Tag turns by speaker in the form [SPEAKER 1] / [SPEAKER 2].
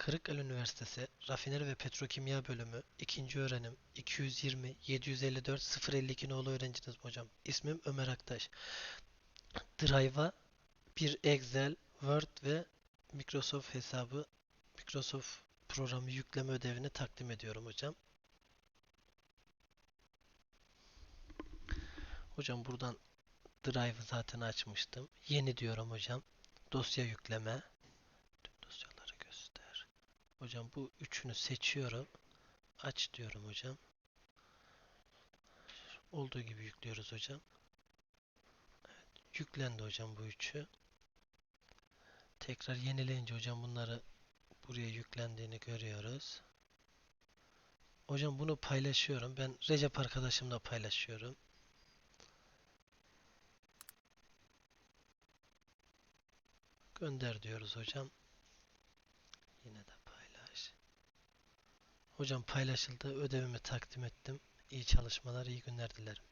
[SPEAKER 1] Kırıkkale Üniversitesi Rafineri ve Petrokimya Bölümü 2. öğrenim 220 754 052 nolu öğrenciniz hocam. İsmim Ömer Aktaş. Drive'a bir Excel, Word ve Microsoft hesabı, Microsoft programı yükleme ödevini takdim ediyorum hocam. Hocam buradan Drive'ı zaten açmıştım. Yeni diyorum hocam. Dosya yükleme. Hocam bu üçünü seçiyorum. Aç diyorum hocam. Olduğu gibi yüklüyoruz hocam. Yüklendi hocam bu üçü. Tekrar yenileyince hocam bunları buraya yüklendiğini görüyoruz. Hocam bunu paylaşıyorum. Ben Recep arkadaşımla paylaşıyorum. Gönder diyoruz hocam. Yine de. Hocam paylaşıldı. Ödevimi takdim ettim. İyi çalışmalar, iyi günler dilerim.